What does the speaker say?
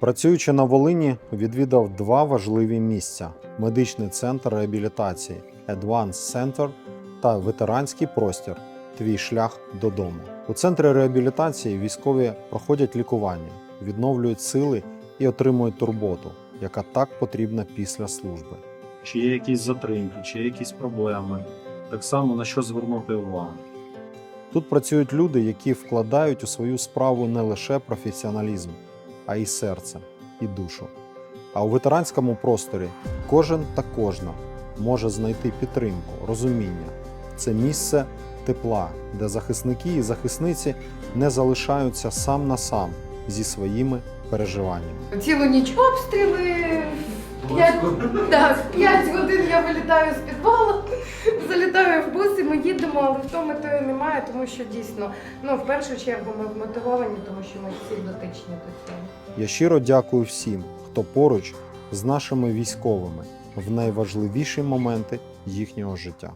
Працюючи на Волині, відвідав два важливі місця: медичний центр реабілітації Advanced Center та ветеранський простір Твій шлях додому. У центрі реабілітації військові проходять лікування, відновлюють сили і отримують турботу, яка так потрібна після служби. чи є якісь затримки, чи є якісь проблеми. Так само на що звернути увагу. Тут працюють люди, які вкладають у свою справу не лише професіоналізм, а й серце і душу. А у ветеранському просторі кожен та кожна може знайти підтримку, розуміння. Це місце тепла, де захисники і захисниці не залишаються сам на сам зі своїми переживаннями. Цілу ніч обстріли. П'ять, 5 годин я вилітаю з підвалу, залітаю в бус і ми їдемо, але втоми тої немає, тому що дійсно, ну в першу чергу ми вмотивовані, тому що ми всі дотичні до цього. Я щиро дякую всім, хто поруч з нашими військовими в найважливіші моменти їхнього життя.